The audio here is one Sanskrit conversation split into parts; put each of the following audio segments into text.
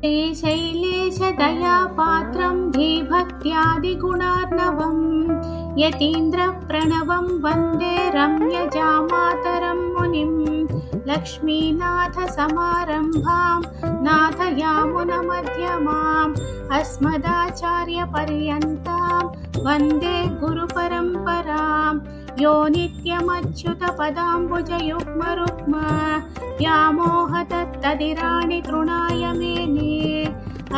श्रीशैलेशदयापात्रं धीभक्त्यादिगुणार्णवम् यतीन्द्रप्रणवं वंदे रम्यजामातरं मुनिं। लक्ष्मीनाथसमारम्भां, नाथयामुनमध्यमाम्, अस्मदाचार्यपर्यन्तां, वंदे गुरुपरम्परां। यो नित्यमच्युतपदाम्बुजयुग्मरुक्म व्यामोहतत्तदिराणि तृणाय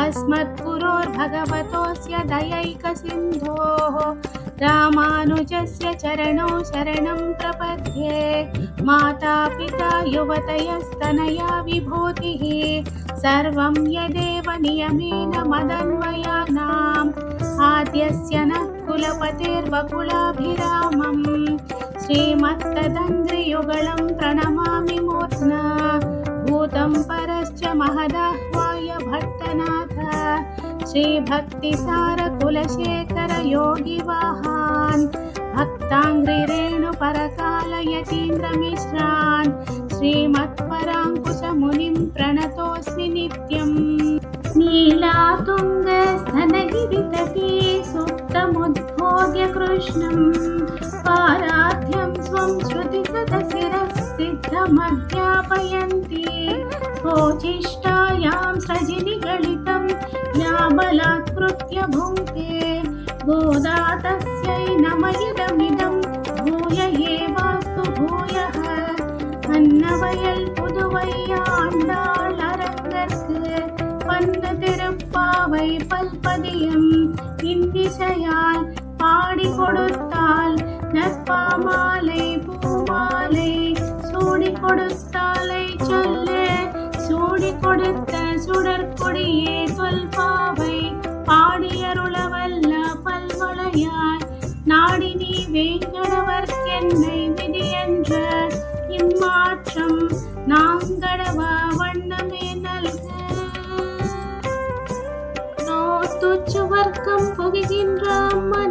अस्मद्गुरोर्भगवतोऽस्य दयैकसिन्धोः रामानुजस्य चरणौ शरणं प्रपद्ये मातापिता युवतयस्तनया विभूतिः सर्वं यदेव नियमेन मदन्वयानाम् आद्यस्य नः कुलपतेर्वकुलाभिरामम् श्रीमत्तदङ्घ्रियुगलं प्रणमामि मूर्ध्ना भूतं परश्च महदाह्वाय भट्टनाथ श्रीभक्तिसारकुलशेखरयोगिवाहान्। भक्ताङ्घ्रिरेणुपरकालयतीन्द्रमिश्रान् श्रीमत्पराङ्कुशमुनिं प्रणतोऽस्मि नित्यम्। नीलातुङ्गस्तनगिरितटे सुप्तमुद्भोग्य कृष्णं पाराध्यं त्वं ृतिपदसिरस्तिथमध्यापयन्ति कोचिष्टायां सृजिनि गलितं या बलात्कृत्य भुङ्क्ते। गोदातस्यै न मयिनमिदं भूय एवास्तु भूयः। अन्नवयल् न वैयान्दालरवर्त् वन्दतिरप्पावै पल् கொடுத்தாலை சொல்லு. சூடி கொடுத்த சுடற்கொடியே சொல்பாவை பாடியருளவல்ல பல்வளையாய் நாடி நீ வேங்கடவர்க்கென்னை என்ற இம்மாற்றம் நாங்கடவா வண்ணமே நல்க. நோத்துச்சுவர்க்கம் புகுகின்ற அம்மா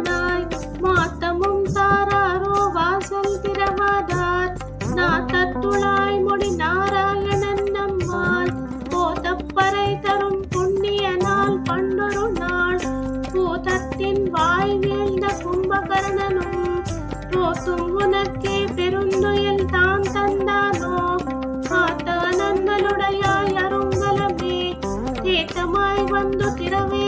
பூதத்தின் வாய் வீழ்ந்த கும்பகர்ணனும் போத்தும் உனக்கே பெருந்துயில் தான் தந்தானோ? காத்த நன்னலுடையாய் அருங்கலமே தேத்தமாய் வந்து திரவே